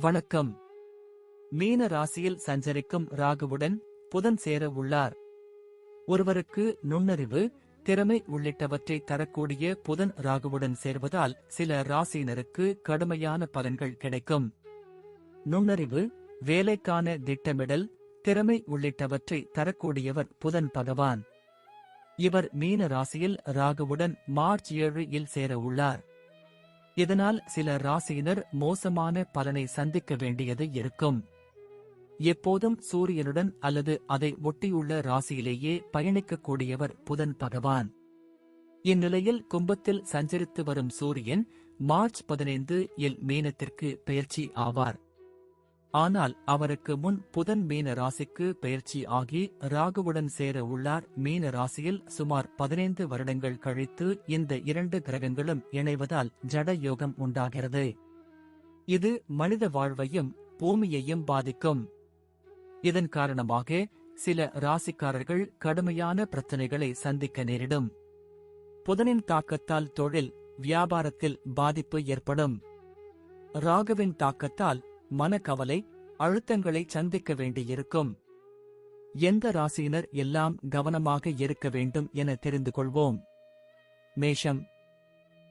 வணக்கம். மீன ராசியில் சஞ்சரிக்கும் ராகுவுடன் புதன் சேர உள்ளார். ஒருவருக்கு நுண்ணறிவு திறமை உள்ளிட்டவற்றை தரக்கூடிய புதன் ராகுவுடன் சேர்வதால் சில ராசியினருக்கு கடுமையான பலன்கள் கிடைக்கும். நுண்ணறிவு வேலைக்கான திட்டமிடல் திறமை உள்ளிட்டவற்றை தரக்கூடியவர் புதன் பகவான். இவர் மீன ராசியில் ராகுவுடன் மார்ச் ஏழு இல் சேர உள்ளார். இதனால் சில ராசியினர் மோசமான பலனை சந்திக்க வேண்டியது இருக்கும். எப்போதும் சூரியனுடன் அல்லது அதை ஒட்டியுள்ள ராசியிலேயே பயணிக்கக்கூடியவர் புதன் பகவான். இந்நிலையில் கும்பத்தில் சஞ்சரித்து வரும் சூரியன் மார்ச் பதினைந்து எல் மீனத்திற்கு பெயர்ச்சி ஆவார். ஆனால் அவருக்கு முன் புதன் மீன ராசிக்கு பெயர்ச்சி ஆகி ராகுவுடன் சேர உள்ளார். மீன ராசியில் சுமார் பதினைந்து வருடங்கள் கழித்து இந்த இரண்டு கிரகங்களும் இணைவதால் ஜட யோகம் உண்டாகிறது. இது மனித வாழ்வையும் பூமியையும் பாதிக்கும். இதன் காரணமாக சில ராசிக்காரர்கள் கடுமையான பிரச்சனைகளை சந்திக்க நேரிடும். புதனின் தாக்கத்தால் தொழில் வியாபாரத்தில் பாதிப்பு ஏற்படும். ராகுவின் தாக்கத்தால் மனக்கவலை அழுத்தங்களை சந்திக்க வேண்டியிருக்கும். எந்த ராசியினர் எல்லாம் கவனமாக இருக்க வேண்டும் என தெரிந்து கொள்வோம். மேஷம்.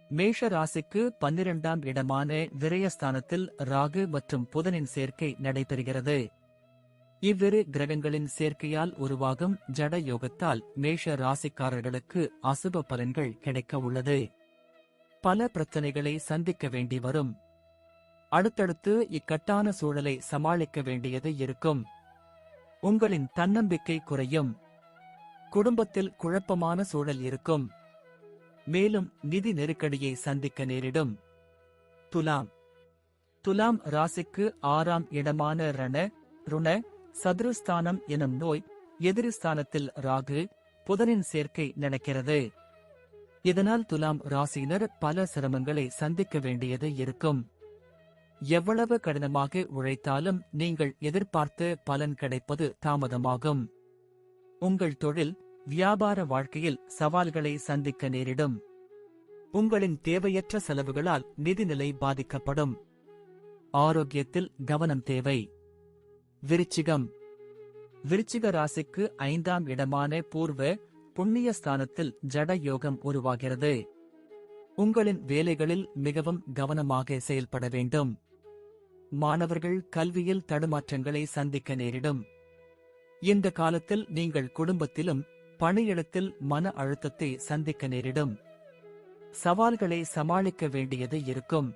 மேஷ ராசிக்கு பன்னிரண்டாம் இடமான விரயஸ்தானத்தில் ராகு மற்றும் புதனின் சேர்க்கை நடைபெறுகிறது. இவ்விரு கிரகங்களின் சேர்க்கையால் உருவாகும் ஜட யோகத்தால் மேஷ ராசிக்காரர்களுக்கு அசுப பலன்கள் கிடைக்க உள்ளது. பல பிரச்சனைகளை சந்திக்க வேண்டி வரும். அடுத்தடுத்து இக்கட்டான சூழலை சமாளிக்க வேண்டியது இருக்கும். உங்களின் தன்னம்பிக்கை குறையும். குடும்பத்தில் குழப்பமான சூழல் இருக்கும். மேலும் நிதி நெருக்கடியை சந்திக்க நேரிடும். துலாம். துலாம் ராசிக்கு ஆறாம் இடமான ரண ருண சதுருஸ்தானம் எனும் நோய் எதிரிஸ்தானத்தில் ராகு புதனின் சேர்க்கை நடக்கிறது. இதனால் துலாம் ராசியினர் பல சிரமங்களை சந்திக்க வேண்டியது இருக்கும். எவ்வளவு கடினமாக உழைத்தாலும் நீங்கள் எதிர்பார்த்து பலன் கிடைப்பது தாமதமாகும். உங்கள் தொழில் வியாபார வாழ்க்கையில் சவால்களை சந்திக்க நேரிடும். உங்களின் தேவையற்ற செலவுகளால் நிதிநிலை பாதிக்கப்படும். ஆரோக்கியத்தில் கவனம் தேவை. விருச்சிகம். விருச்சிக ராசிக்கு ஐந்தாம் இடமான பூர்வ புண்ணிய ஸ்தானத்தில் ஜட யோகம் உருவாகிறது. உங்களின் வேலைகளில் மிகவும் கவனமாக செயல்பட வேண்டும். மாணவர்கள் கல்வியில் தடுமாற்றங்களை சந்திக்க நேரிடும். இந்த காலத்தில் நீங்கள் குடும்பத்திலும் பணியிடத்தில் மன அழுத்தத்தை சந்திக்க நேரிடும். சவால்களை சமாளிக்க வேண்டியது இருக்கும்.